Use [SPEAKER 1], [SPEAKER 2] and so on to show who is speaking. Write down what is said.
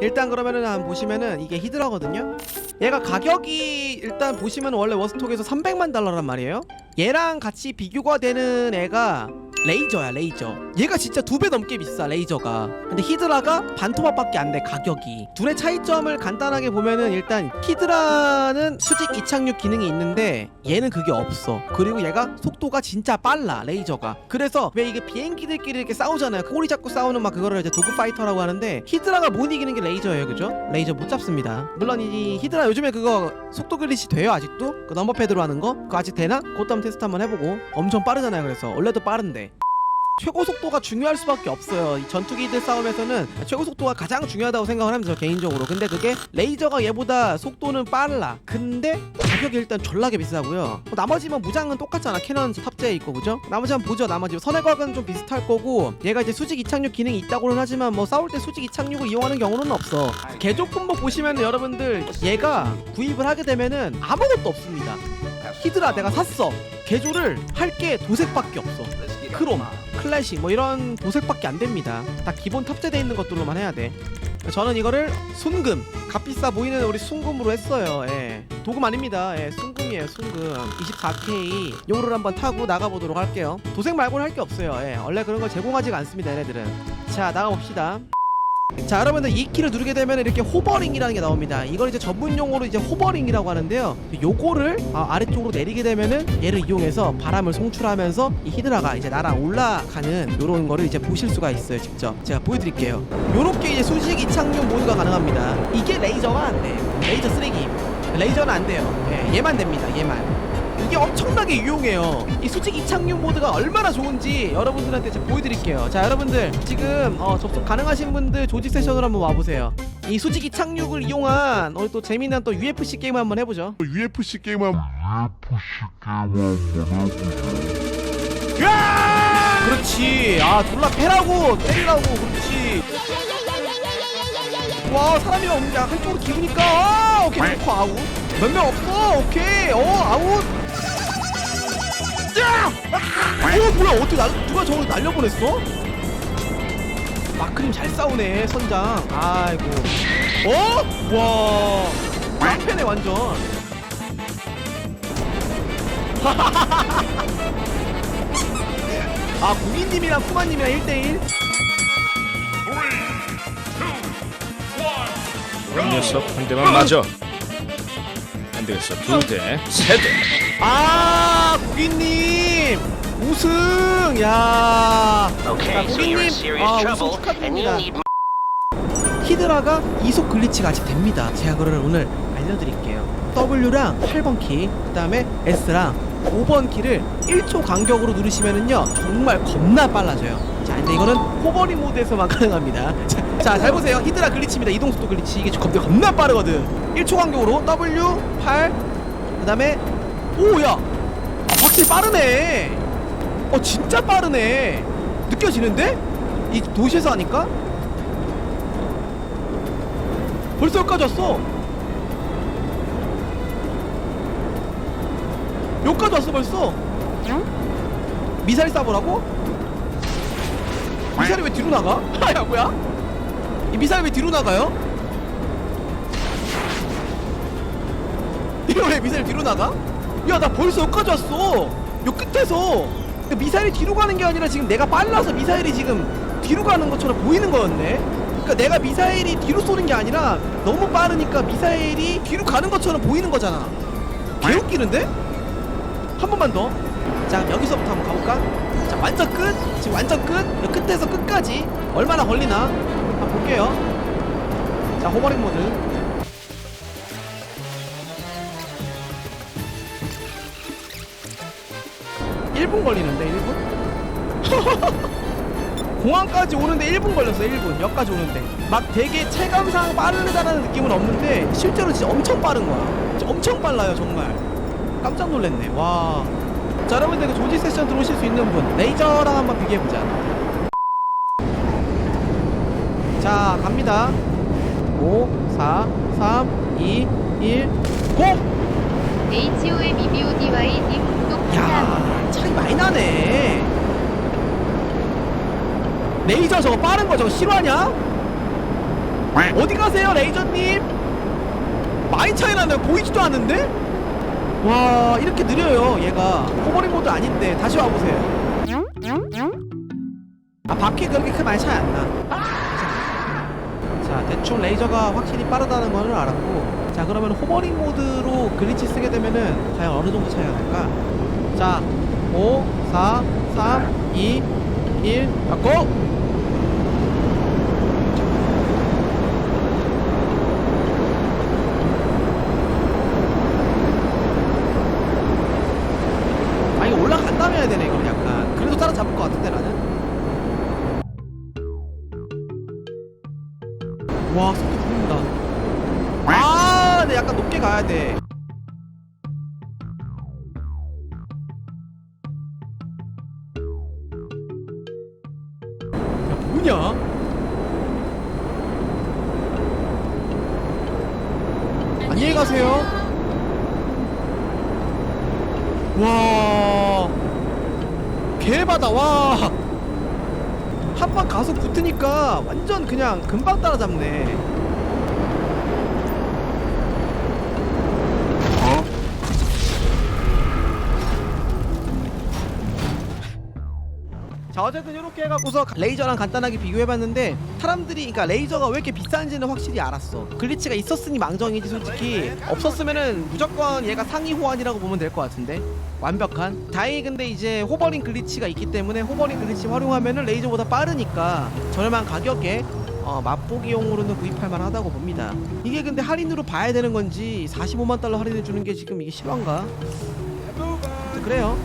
[SPEAKER 1] 일단 그러면은 한번 보시면은 이게 히드라거든요. 얘가 가격이 일단 보시면 원래 워스톡에서 300만 달러란 말이에요. 얘랑 같이 비교가 되는 애가 레이저야 레이저. 얘가 진짜 두 배 넘게 비싸 레이저가. 근데 히드라가 반토막밖에 안 돼 가격이. 둘의 차이점을 간단하게 보면은 일단 히드라는 수직 이착륙 기능이 있는데 얘는 그게 없어. 그리고 얘가 속도가 진짜 빨라 레이저가. 그래서 왜 이게 비행기들끼리 이렇게 싸우잖아요. 꼬리 잡고 싸우는 막 그거를 이제 도그 파이터라고 하는데 히드라가 못 이기는 게 레이저예요 그죠? 레이저 못 잡습니다. 물론 이 히드라 요즘에 그거 속도 글리치 돼요 아직도? 그 넘버패드로 하는 거? 그거 아직 되나? 그것도 한번 테스트 한번 해보고. 엄청 빠르잖아요 그래서. 원래도 빠른데 최고 속도가 중요할 수밖에 없어요. 이 전투기들 싸움에서는 최고 속도가 가장 중요하다고 생각을 합니다. 저 개인적으로. 근데 그게 레이저가 얘보다 속도는 빨라. 근데 가격이 일단 졸라게 비싸고요. 뭐 나머지만 무장은 똑같잖아. 캐논 탑재해 있고 그죠? 나머지 한번 보죠. 나머지 선해각은 좀 비슷할 거고 얘가 이제 수직 이착륙 기능이 있다고는 하지만 뭐 싸울 때 수직 이착륙을 이용하는 경우는 없어. 개조품목 보시면 여러분들 얘가 구입을 하게 되면은 아무것도 없습니다. 히드라 내가 샀어. 개조를 할 게 도색밖에 없어. 크롬, 클래식 뭐 이런 도색밖에 안 됩니다. 다 기본 탑재되어 있는 것들로만 해야 돼. 저는 이거를 순금, 값비싸 보이는 우리 순금으로 했어요. 예. 도금 아닙니다. 예, 순금이에요, 순금. 24K 용으로 한번 타고 나가보도록 할게요. 도색 말고는 할 게 없어요. 예, 원래 그런 걸 제공하지가 않습니다, 얘네들은. 자, 나가봅시다. 자 여러분들 이 키를 누르게 되면 이렇게 호버링이라는 게 나옵니다. 이걸 이제 전문 용어로 이제 호버링이라고 하는데요. 요거를 아, 아래쪽으로 내리게 되면은 얘를 이용해서 바람을 송출하면서 이 히드라가 이제 날아 올라가는 요런 거를 이제 보실 수가 있어요 직접. 제가 보여드릴게요. 요렇게 이제 수직 이착륙 모드가 가능합니다. 이게 레이저가 안돼 레이저 쓰레기 레이저는 안 돼요. 예, 얘만 됩니다 얘만 이게 엄청나게 유용해요. 이 수직 이착륙 모드가 얼마나 좋은지 여러분들한테 제가 보여드릴게요. 자, 여러분들 지금 어, 접속 가능하신 분들 조직 세션으로 한번 와보세요. 이 수직 이착륙을 이용한 오늘 또 재미난 또 UFC 게임 한번 해보죠.
[SPEAKER 2] UFC 게임은
[SPEAKER 1] 그렇지. 아, 졸라 패라고 때리라고. 그렇지. 와, 사람이 없는데 한쪽으로 기우니까. 아, 오케이. 좋고 아웃. 몇 명 없어. 오케이. 어, 아웃. 야! 어, 뭐야? 어떻게 날, 누가 저걸 날려보냈어? 마크림 잘 싸우네, 선장. 아이고. 어? 와. 깡패네, 완전. 아, 구민님이랑 쿠마님이랑 1대1?
[SPEAKER 3] 그런 녀석 한 대만 맞아. 안 되겠어. 두 대, 세 대.
[SPEAKER 1] 아, 구기님 우승, 야. 자,
[SPEAKER 4] Okay, serious
[SPEAKER 1] 아, 우승 축하드립니다. 히드라가 이속 글리치가 아직 됩니다. 제가 그걸 오늘 알려드릴게요. W랑 8번 키, 그 다음에 S랑 5번 키를 1초 간격으로 누르시면은요 정말 겁나 빨라져요. 자, 근데 이거는 호버링 모드에서만 가능합니다. 자, 자, 잘 보세요. 히드라 글리치입니다. 이동 속도 글리치 이게 겁나 겁나 빠르거든. 1초 간격으로 W 8, 그 다음에 오, 야, 아, 확실히 빠르네. 어, 진짜 빠르네. 느껴지는데? 이 도시에서 하니까? 벌써 여기까지 왔어 여기까지 왔어 벌써 미사일 쏴보라고? 미사일이 왜 뒤로 나가? 야 뭐야? 이 미사일 왜 뒤로 나가요? 이거 왜 미사일 뒤로 나가? 야 나 벌써 여기까지 왔어 요 끝에서 그 미사일이 뒤로 가는 게 아니라 지금 내가 빨라서 미사일이 지금 뒤로 가는 것처럼 보이는 거였네 그러니까 내가 미사일이 뒤로 쏘는 게 아니라 너무 빠르니까 미사일이 뒤로 가는 것처럼 보이는 거잖아 개웃기는데? 한 번만 더. 자, 여기서부터 한번 가볼까? 자, 완전 끝. 지금 완전 끝. 이 끝에서 끝까지 얼마나 걸리나? 한번 볼게요. 자, 호버링 모드. 일분 걸리는데 1분? 공항까지 오는데 1분 걸렸어 1분. 역까지 오는데. 막 되게 체감상 빠르다는 느낌은 없는데 실제로 진짜 엄청 빠른 거야. 진짜 엄청 빨라요 정말. 깜짝 놀랐네. 와. 자 여러분들 그 조지 세션 들어오실 수 있는 분 레이저랑 한번 비교해보자. 자 갑니다. 5 4 3 2 1 고!
[SPEAKER 5] HOMEBODY님 구독 감사합니다.
[SPEAKER 1] 야 차이 많이 나네. 레이저 저거 빠른 거 저거 실화냐? 어디 가세요 레이저님? 많이 차이 나네요 보이지도 않는데? 와 이렇게 느려요 얘가. 호버링 모드 아닌데. 다시 와보세요. 아 바퀴 그렇게 크 많이 차이 안 나. 자 대충 레이저가 확실히 빠르다는 거는 알았고 자 그러면 호버링 모드로 글리치 쓰게 되면은 과연 어느 정도 차이가 날까? 자 5 4 3 2 1 바꿔! 아 이거 올라간 다음에 해야 되네 이건 약간. 그래도 따라잡을 것 같은데 나는? 와 속도 약간 높게 가야 돼 야, 뭐냐? 안녕히 가세요. 와, 개바다 와. 한 번 가서 붙으니까 완전 그냥 금방 따라잡네. 자 어쨌든 이렇게 해갖고서 레이저랑 간단하게 비교해봤는데 사람들이 그러니까 레이저가 왜 이렇게 비싼지는 확실히 알았어. 글리치가 있었으니 망정이지 솔직히. 없었으면은 무조건 얘가 상위 호환이라고 보면 될 것 같은데. 완벽한. 다행히 근데 이제 호버링 글리치가 있기 때문에 호버링 글리치 활용하면은 레이저보다 빠르니까 저렴한 가격에 어, 맛보기용으로는 구입할 만하다고 봅니다. 이게 근데 할인으로 봐야 되는 건지 45만 달러 할인해 주는 게 지금 이게 실화인가? 그래요